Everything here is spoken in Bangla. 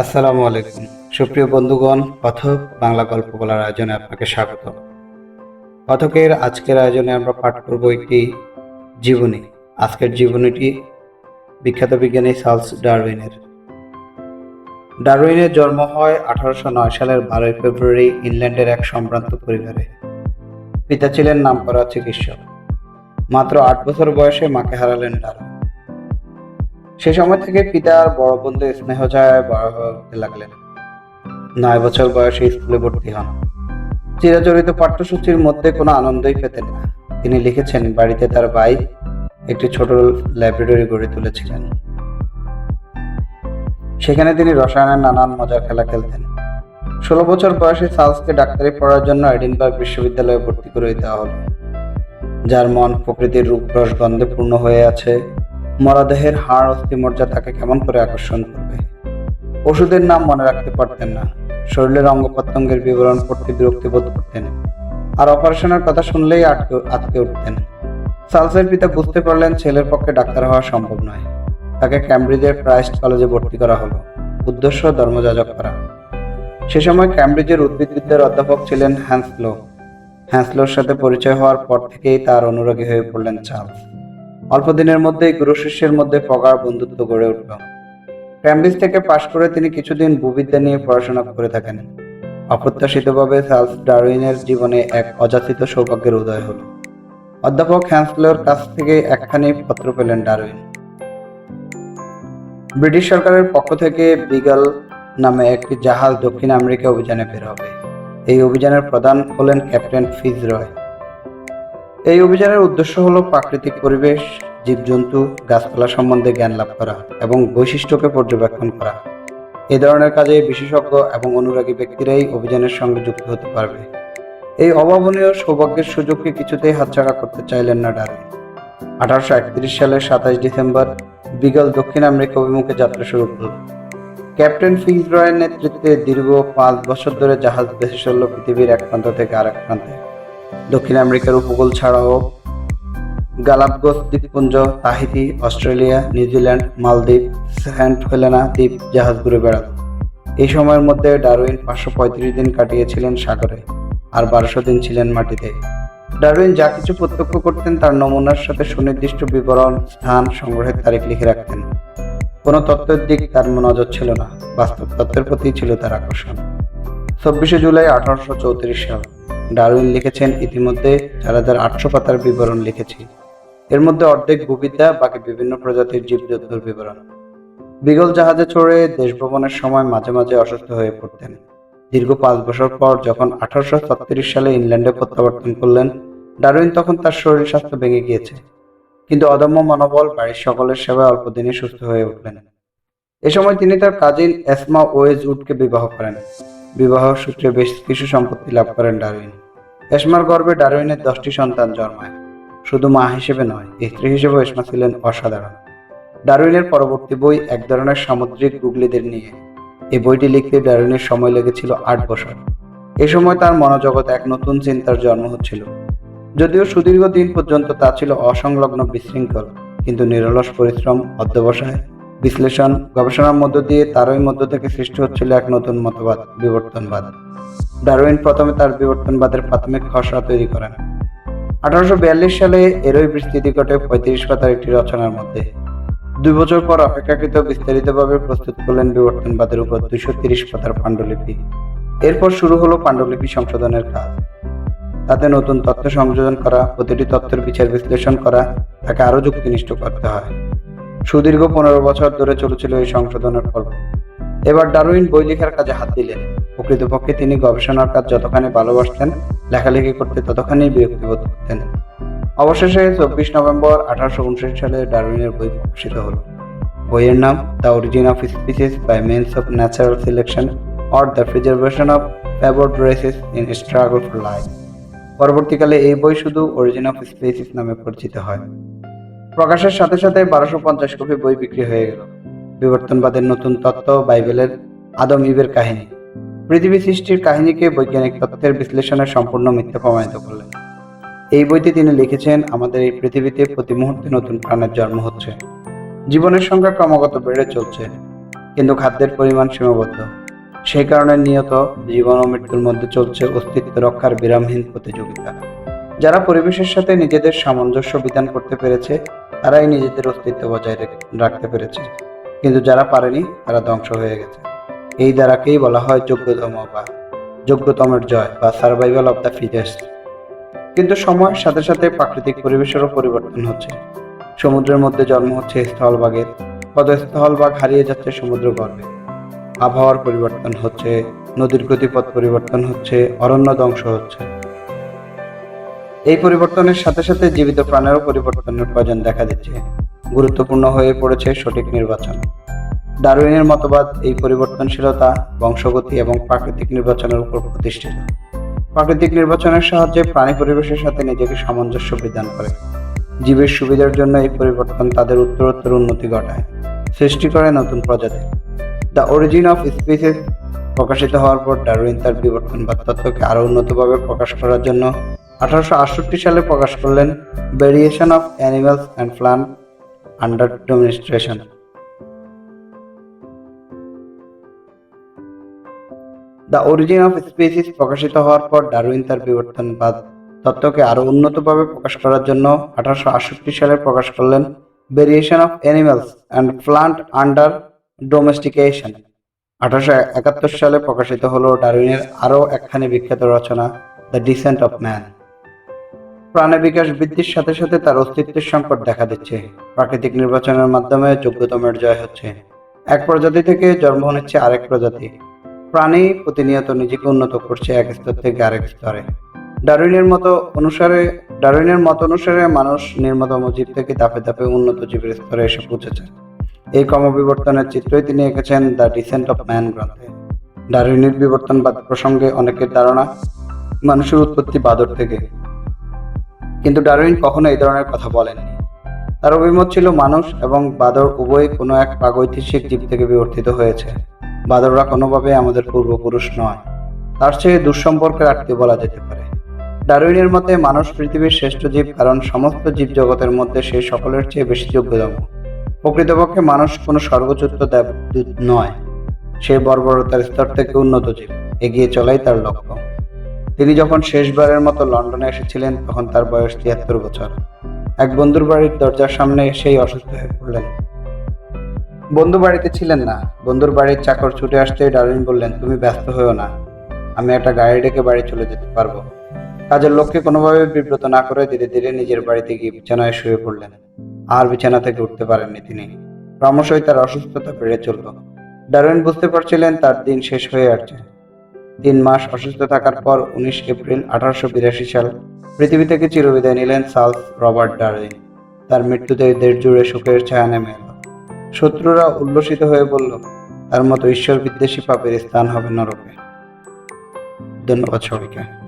আসসালামু আলাইকুম। সুপ্রিয় বন্ধুগণ কথক বাংলা গল্প বলার আয়োজনে আপনাকে স্বাগত। কথকের আজকের আয়োজনে আমরা পাঠ করব একটি জীবনী। আজকের জীবনীটি বিখ্যাত বিজ্ঞানী চার্লস ডারউইনের। ডারউইনের জন্ম হয় আঠারোশো নয় সালের বারোই ফেব্রুয়ারি ইংল্যান্ডের এক সম্ভ্রান্ত পরিবারে। পিতা ছিলেন নামকরা চিকিৎসক। মাত্র আট বছর বয়সে মাকে হারালেন ডারউইন। সে সময় থেকে পিতার বড় বন্ধু স্নেহ ছায় বড় হতে লাগলেন। নয় বছর বয়সে স্কুলে ভর্তি হন। চিরাচরিত পাঠ্যসূচির মধ্যে কোনো আনন্দই পেতেন না। তিনি লিখেছেন, বাড়িতে তার ভাই একটি ছোট ল্যাবরেটরি গড়ে তুলেছিলেন। সেখানে তিনি রসায়নের নানান মজার খেলা খেলতেন। ষোলো বছর বয়সে চার্লসকে ডাক্তারি পড়ার জন্য এডিনবার্গ বিশ্ববিদ্যালয়ে ভর্তি করে দেওয়া হলো, যার মন প্রকৃতির রূপ রস গন্ধে পূর্ণ হয়ে আছে। মরদেহের হাড় অস্থিমজ্জা তাকে কেমন করে আকর্ষণ করবে? ওষুধের নাম মনে রাখতে পারতেন না। শরীরের অঙ্গ প্রত্যঙ্গের বিবরণ পড়তে বিরক্তি বোধ করতেন আর অপারেশনের কথা শুনলেই আটকে আটকে উঠতেন। সালসের পিতা বুঝতে পারলেন ছেলের পক্ষে ডাক্তার হওয়া সম্ভব নয়। তাকে ক্যামব্রিজের ক্রাইস্ট কলেজে ভর্তি করা হলো। উদ্দেশ্য, ধর্মযাজক করা। সে সময় ক্যামব্রিজের উদ্ভিদবিদ্যার অধ্যাপক ছিলেন হ্যান্সলো। হ্যান্সলোর সাথে পরিচয় হওয়ার পর থেকেই তার অনুরাগী হয়ে পড়লেন চার্লস। অল্প দিনের মধ্যেই গুরু শিষ্যের মধ্যে প্রগাঢ় বন্ধুত্ব গড়ে উঠল। ক্যামব্রিজ থেকে পাশ করে তিনি কিছুদিন ভূবিদ্যা নিয়ে পড়াশোনা করে থাকেন। অপ্রত্যাশিতভাবে চার্লস ডারউইনের জীবনে এক অযাচিত সৌভাগ্যের উদয় হলো। অধ্যাপক হ্যান্সলোর কাছ থেকে একখানি পত্র পেলেন ডারউইন। ব্রিটিশ সরকারের পক্ষ থেকে বিগল নামে একটি জাহাজ দক্ষিণ আমেরিকা অভিযানে বের হবে। এই অভিযানের প্রধান হলেন ক্যাপ্টেন ফিজ রয় এই অভিযানের উদ্দেশ্য হল প্রাকৃতিক পরিবেশ, জীবজন্তু, গাছপালা সম্বন্ধে জ্ঞান লাভ করা এবং বৈশিষ্ট্যকে পর্যবেক্ষণ করা। এ ধরনের কাজে বিশেষজ্ঞ এবং অনুরাগী ব্যক্তিরাই অভিযানের সঙ্গে যুক্ত হতে পারবে। এই অভাবনীয় সৌভাগ্যের সুযোগকে কিছুতেই হাতছাড়া করতে চাইলেন না ডারউইন আঠারোশো একত্রিশ সালের সাতাশ ডিসেম্বর, বিগল দক্ষিণ আমেরিকা অভিমুখে যাত্রা শুরু করল ক্যাপ্টেন ফিজ রয়ের নেতৃত্বে দীর্ঘ পাঁচ বছর ধরে জাহাজ ভেসে চলল পৃথিবীর এক প্রান্ত থেকে আরেক প্রান্তে। দক্ষিণ আমেরিকার উপকূল ছাড়াও গালাপগোস, দ্বীপপুঞ্জ, তাহিতি, অস্ট্রেলিয়া, নিউজিল্যান্ড, মালদ্বীপ সেন্ট হেলেনা দ্বীপ জাহাজ ঘুরে বেড়াল। এই সময়ের মধ্যে ডারউইন পাঁচশো পঁয়ত্রিশ দিন কাটিয়েছিলেন সাগরে আর বারোশো দিন ছিলেন মাটিতে। ডারউইন যা কিছু প্রত্যক্ষ করতেন তার নমুনার সাথে সুনির্দিষ্ট বিবরণ, স্থান, সংগ্রহের তারিখ লিখে রাখতেন। কোনো তত্ত্বের দিক তার নজর ছিল না, বাস্তব তত্ত্বের প্রতি ছিল তার আকর্ষণ। চব্বিশে জুলাই আঠারোশো চৌত্রিশ সাল। ডারউইন লিখেছেন ইতিমধ্যে চার হাজার আটশো পাতার বিবরণ লিখেছি। এর মধ্যে অর্ধেক ভূবিদ্যা, বাকি বিভিন্ন প্রজাতির জীবজন্তুর বিবরণ। বিগল জাহাজে চড়ে দেশ ভ্রমণের সময় মাঝে মাঝে অসুস্থ হয়ে পড়তেন। দীর্ঘ পাঁচ বছর পর যখন আঠারোশো ছত্রিশ সালে ইংল্যান্ডে প্রত্যাবর্তন করলেন, ডারউইন তখন তার শরীর স্বাস্থ্য ভেঙে গিয়েছে। কিন্তু অদম্য মনোবল বাড়ির সকলের সেবায় অল্প দিনে সুস্থ হয়ে উঠলেন। এ সময় তিনি তার কাজিন এসমা ওয়েজ উডকে বিবাহ করেন। বিবাহ সূত্রে বেশ কিছু সম্পত্তি লাভ করেন ডারউইন। এসমার গর্ভে ডারউইনের দশটি সন্তান জন্মায়। শুধু মা হিসেবে নয়, স্ত্রী হিসেবে এসমা ছিলেন অসাধারণ। ডারউইনের পরবর্তী বই এক ধরনের সামুদ্রিক গুগলিদের নিয়ে। এই বইটি লিখতে ডারউইনের সময় লেগেছিল আট বছর। এ সময় তার মনোজগৎ এক নতুন চিন্তার জন্ম হচ্ছিল। যদিও সুদীর্ঘ দিন পর্যন্ত তা ছিল অসংলগ্ন বিশৃঙ্খল, কিন্তু নিরলস পরিশ্রম, অধ্যবসায়, বিশ্লেষণ, গবেষণার মধ্য দিয়ে তারই মধ্য থেকে সৃষ্টি হচ্ছিল এক নতুন মতবাদ, বিবর্তনবাদ। ডারউইন প্রথমে তার বিবর্তনবাদের প্রাথমিক খসড়া তৈরি করেন। আঠারোশো বিয়াল্লিশ সালে এরই বিস্তৃতি ঘটে পঁয়ত্রিশ পাতার একটি রচনার মধ্যে। দুই বছর পর অপেক্ষাকৃত বিস্তারিতভাবে প্রস্তুত করলেন বিবর্তনবাদের উপর দুইশো তিরিশ পাতার পাণ্ডুলিপি। এরপর শুরু হলো পাণ্ডুলিপি সংশোধনের কাজ। তাতে নতুন তথ্য সংযোজন করা, প্রতিটি তথ্যের বিচার বিশ্লেষণ করা, তাকে আরও যুক্তিনিষ্ঠ করতে হয়। সুদীর্ঘ পনেরো বছর ধরে চলেছিল এই সংশোধনের পর্ব এবার ডারউইন বই লেখার কাজে হাত দিলেন। প্রকৃতপক্ষে তিনি গবেষণার কাজ যতখানি ভালোবাসতেন, লেখালেখি করতে ততখানি বিরক্তিবোধ করতেন। অবশেষে চব্বিশ নভেম্বর আঠারোশো উনষাট সালে ডারউইনের বই প্রকাশিত হলো। বইয়ের নাম the origin of species by means of natural selection or the preservation of favoured races in struggle for life. পরবর্তীকালে এই বই শুধু অরিজিন অফ স্পিসিস নামে পরিচিত হয়। প্রকাশের সাথে সাথে বারোশো পঞ্চাশ কপি বই বিক্রি হয়ে গেল। বিবর্তনবাদের নতুন তত্ত্ব, বাইবেলের আদম ইবের কাহিনী। পৃথিবী সৃষ্টির কাহিনীকে বৈজ্ঞানিক তথ্যের বিশ্লেষণের সম্পূর্ণ মিথ্যা প্রমাণিত করলেন। এই বইতে তিনি লিখেছেন, আমাদের এই পৃথিবীতে প্রতি মুহূর্তে নতুন প্রাণের জন্ম হচ্ছে। জীবনের সংখ্যা ক্রমাগত বেড়ে চলছে, কিন্তু খাদ্যের পরিমাণ সীমাবদ্ধ। সেই কারণে নিয়ত, জীবন ও মৃত্যুর মধ্যে চলছে অস্তিত্ব রক্ষার বিরামহীন প্রতিযোগিতা। যারা পরিবেশের সাথে নিজেদের সামঞ্জস্য বিধান করতে পেরেছে, তারাই নিজেদের অস্তিত্ব বজায় রাখতে পেরেছে। কিন্তু যারা পারেনি, তারা ধ্বংস হয়ে গেছে। এই দ্বারাকেই বলা হয় যোগ্যতম বা যোগ্যতমের জয় বা সার্ভাইভাল অব দ্য ফিটেস্ট কিন্তু সময়ের সাথে সাথে প্রাকৃতিক পরিবেশেরও পরিবর্তন হচ্ছে। সমুদ্রের মধ্যে জন্ম হচ্ছে স্থলভাগের। কত স্থলভাগ হারিয়ে যাচ্ছে সমুদ্র গর্ভে আবহাওয়ার পরিবর্তন হচ্ছে, নদীর গতিপথ পরিবর্তন হচ্ছে, অরণ্য ধ্বংস হচ্ছে। এই পরিবর্তনের সাথে সাথে জীবিত প্রাণেরও পরিবর্তনের প্রয়োজন দেখা দিচ্ছে। গুরুত্বপূর্ণ হয়ে পড়েছে সঠিক নির্বাচন। ডারউইনের মতবাদ, এই পরিবর্তনশীলতা বংশগতি এবং প্রাকৃতিক নির্বাচনের উপর প্রতিষ্ঠিত। প্রাকৃতিক নির্বাচনের সাহায্যে প্রাণী পরিবেশের সাথে নিজেকে সামঞ্জস্য বিধান করে। জীবের সুবিধার জন্য এই পরিবর্তন তাদের উত্তরোত্তর উন্নতি ঘটায়, সৃষ্টি করে নতুন প্রজাতি। দ্য অরিজিন অফ স্পিসিস প্রকাশিত হওয়ার পর ডারউইন তার বিবর্তনবাদ তত্ত্বকে আরও উন্নতভাবে প্রকাশ করার জন্য আঠারোশো আটষট্টি সালে প্রকাশ করলেন variation of animals and plant under domestication the origin of species প্রকাশিত হওয়ার পর ডারউইন তার বিবর্তনবাদ তত্ত্বকে আরও উন্নতভাবে প্রকাশ করার জন্য আঠারোশো আটষট্টি সালে প্রকাশ করলেন variation of animals and plant under domestication আঠারোশো একাত্তর সালে প্রকাশিত হলো ডারউইনের আরও একখানি বিখ্যাত রচনা দ্য ডিসেন্ট অফ ম্যান প্রাণের বিকাশ বৃদ্ধির সাথে সাথে তার অস্তিত্বের সংকট দেখা দিচ্ছে। প্রাকৃতিক নির্বাচনের মাধ্যমে যোগ্যতমের জয় হচ্ছে। এক প্রজাতি থেকে জন্ম নিচ্ছে আরেক প্রজাতি। প্রাণী প্রতিনিয়ত নিজেকে উন্নত করছে এক স্তর থেকে আরেক স্তরে। ডারুইনের মতো অনুসারে, ডারউইনের মত অনুসারে মানুষ নির্মতম জীব থেকে ধাপে ধাপে উন্নত জীবের স্তরে এসে পৌঁছেছে। এই ক্রমবিবর্তনের চিত্রই তিনি এঁকেছেন দ্য ডিসেন্ট অফ ম্যান গ্রন্থে। ডারউইনের বিবর্তনবাদ প্রসঙ্গে অনেকের ধারণা, মানুষের উৎপত্তি বাদর থেকে। কিন্তু ডারউইন কখনো এই ধরনের কথা বলেননি। তার অভিমত ছিল মানুষ এবং বাদর উভয় কোনো এক প্রাগৈতিহাসিক জীব থেকে বিবর্তিত হয়েছে। বাদররা কোনোভাবে আমাদের পূর্বপুরুষ নয়। তার চেয়ে দুঃসম্পর্কের আটকে বলা যেতে পারে। ডারউইনের মতে, মানুষ পৃথিবীর শ্রেষ্ঠ জীব কারণ সমস্ত জীব জগতের মধ্যে সে সকলের চেয়ে বেশি যোগ্যতম। প্রকৃতপক্ষে মানুষ কোনো সর্বোচ্চ দেবদূত নয়। সে বর্বরতার স্তর থেকে উন্নত জীব। এগিয়ে চলাই তার লক্ষ্য। তিনি যখন শেষবারের মতো লন্ডনে এসেছিলেন, তখন তার বয়স তিয়াত্তর বছর। এক বন্ধুর বাড়ির দরজার সামনে এসেই অসুস্থ হয়ে পড়লেন। বন্ধু বাড়িতে ছিলেন না। বন্ধুর বাড়ির চাকর ছুটে আসতে ডারউইন বললেন, তুমি ব্যস্ত হয়েও না। আমি একটা গাড়ি ডেকে বাড়ি চলে যেতে পারব। কাজের লোককে কোনোভাবে বিব্রত না করে ধীরে ধীরে নিজের বাড়িতে গিয়ে বিছানায় শুয়ে পড়লেন। আর বিছানা থেকে উঠতে পারেননি তিনি। ক্রমশই তার অসুস্থতা বেড়ে চলল। ডারউইন বুঝতে পারছিলেন তার দিন শেষ হয়ে আসছে। তিন মাস অসুস্থ থাকার পর উনিশ এপ্রিল আঠারোশো বিরাশি সাল পৃথিবী থেকে চিরবিদায় নিলেন চার্লস রবার্ট ডারউইন। তার মৃত্যুতে দেশ জুড়ে শোকের ছায়া নেমে এলো। শত্রুরা উল্লসিত হয়ে বলল, তার মতো ঈশ্বর বিদ্বেষী পাপের স্থান হবে নরকে। ধন্যবাদ সবাইকে।